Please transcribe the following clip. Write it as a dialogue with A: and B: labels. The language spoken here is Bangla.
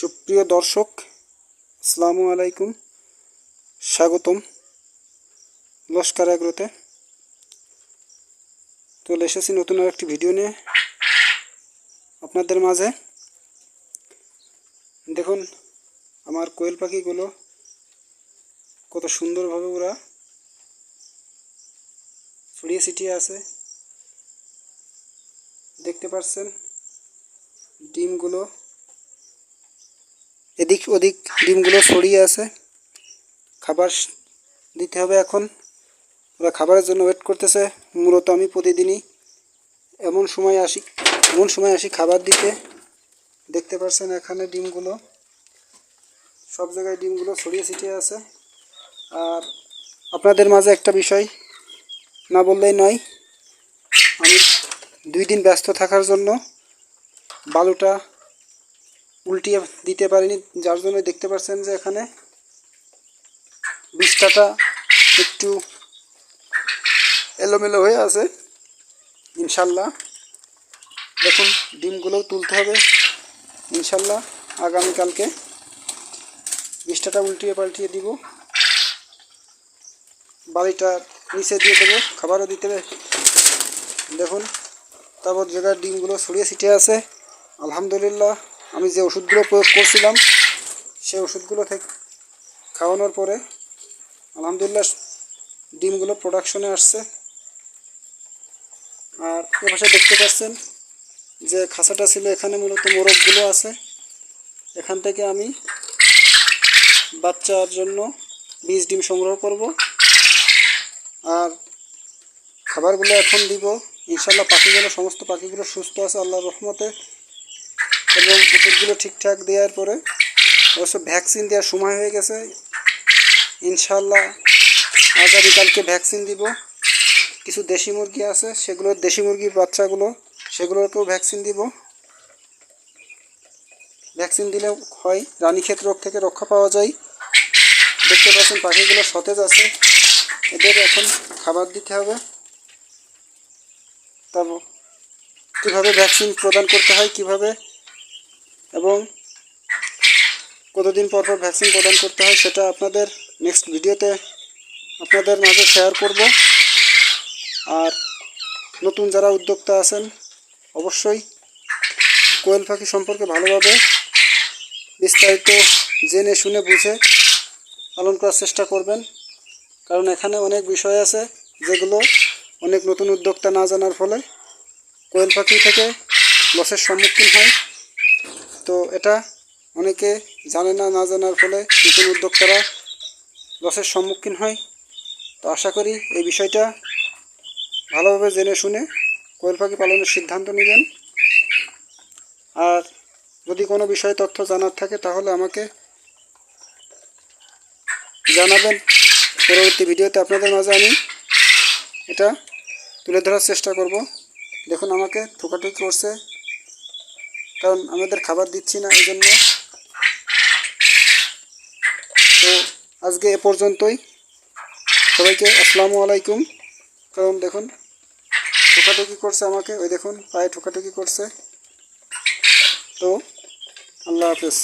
A: সুপ্রিয় দর্শক, আসসালামু আলাইকুম। স্বাগতম লস্কার এগ্রোতে চলে এসেছি নতুন আর একটি ভিডিও নিয়ে আপনাদের মাঝে। দেখুন, আমার কোয়েল পাখিগুলো কত সুন্দরভাবে ওরা ছড়িয়ে ছিটিয়ে আছে। দেখতে পাচ্ছেন, ডিমগুলো এদিক ওদিক ডিমগুলো ছড়িয়ে আছে। খাবার দিতে হবে এখন। ওরা খাবারের জন্য ওয়েট করতেছে। মূলত আমি প্রতিদিনই এমন সময় আসি, এমন সময় আসি খাবার দিতে। দেখতে পাচ্ছেন এখানে ডিমগুলো। সব জায়গায় ডিমগুলো ছড়িয়ে ছিটিয়ে আছে। আর আপনাদের মাঝে একটা বিষয় না বললেই নয়। আমি দুই দিন ব্যস্ত থাকার জন্য বালুটা উল্টিয়ে দিতে পারিনি, যার জন্য দেখতে পাচ্ছেন যে এখানে বিষ্ঠাটা একটু এলোমেলো হয়ে আছে, ইনশাল্লাহ। দেখুন ডিমগুলোও তুলতে হবে, ইনশাল্লাহ, আগামীকালকে। বিষ্ঠাটা উল্টিয়ে পাল্টিয়ে দিব। বাড়িটা নিচে দিয়ে দেবো, খাবারও দিতে হবে। দেখুন তারপর জায়গায় ডিমগুলো ছড়িয়ে ছিটিয়ে আছে। আলহামদুলিল্লাহ। আমি যে ওষুধগুলো প্রয়োগ করছিলাম, সেই ওষুধগুলো থেকে খাওয়ানোর পরে আলহামদুলিল্লাহ ডিমগুলো প্রোডাকশনে আসছে। আর এ পাশে দেখতে পাচ্ছেন যে খাঁচাটা ছিল এখানে মূলত মোরগগুলো আছে। এখান থেকে আমি বাচ্চার জন্য বীজ ডিম সংগ্রহ করব। আর খাবারগুলো এখন দিব। ইনশাল্লাহ পাখিগুলো, সমস্ত পাখিগুলো সুস্থ আছে, আল্লাহর রহমতে। এবং ওষুধগুলো ঠিকঠাক দেওয়ার পরে অবশ্য ভ্যাকসিন দেওয়ার সময় হয়ে গেছে। ইনশাল্লাহ আগামীকালকে ভ্যাকসিন দিব। কিছু দেশি মুরগি আছে, সেগুলো দেশি মুরগির বাচ্চাগুলো, সেগুলোকেও ভ্যাকসিন দিব। ভ্যাকসিন দিলে হয়, রানীক্ষেত রোগ থেকে রক্ষা পাওয়া যায়। দেখতে পাচ্ছেন পাখিগুলো সতেজ আছে। এদের এখন খাবার দিতে হবে। তারপর কীভাবে ভ্যাকসিন প্রদান করতে হয়, কীভাবে এবং কতদিন পর পর ভ্যাকসিন প্রদান করতে হয় সেটা আপনাদের নেক্সট ভিডিওতে আপনাদের মাঝে শেয়ার করব। আর নতুন যারা উদ্যোক্তা আছেন, অবশ্যই কোয়েল পাখি সম্পর্কে ভালোভাবে বিস্তারিত জেনে শুনে বুঝে পালন করার চেষ্টা করবেন। কারণ এখানে অনেক বিষয় আছে যেগুলো অনেক নতুন উদ্যোক্তা না জানার ফলে কোয়েল পাখি থেকে লসের সম্মুখীন হয়। তো এটা অনেকে জানে না না জানার ফলে নতুন উদ্যোক্তারা লসের সম্মুখীন হয়। তো আশা করি এই বিষয়টা ভালোভাবে জেনে শুনে কোয়েল পাখি পালনের সিদ্ধান্ত নেবেন আর যদি কোনো বিষয়ে তথ্য জানার থাকে, তাহলে আমাকে জানাবেন। পরবর্তী ভিডিওতে আপনাদের মাঝে আমি এটা তুলে ধরার চেষ্টা করব। দেখুন, আমাকে ঠোকাঠুকি করছে কারণ আমাদের খাবার দিচ্ছি না এই জন্য তো আজকে এ পর্যন্তই। সবাইকে আসসালামু আলাইকুম। কারণ দেখুন, ঠোকাঠুকি করছে আমাকে। ওই দেখুন, পায়ে ঠোকাঠুকি করছে। তো, আল্লাহ হাফেজ।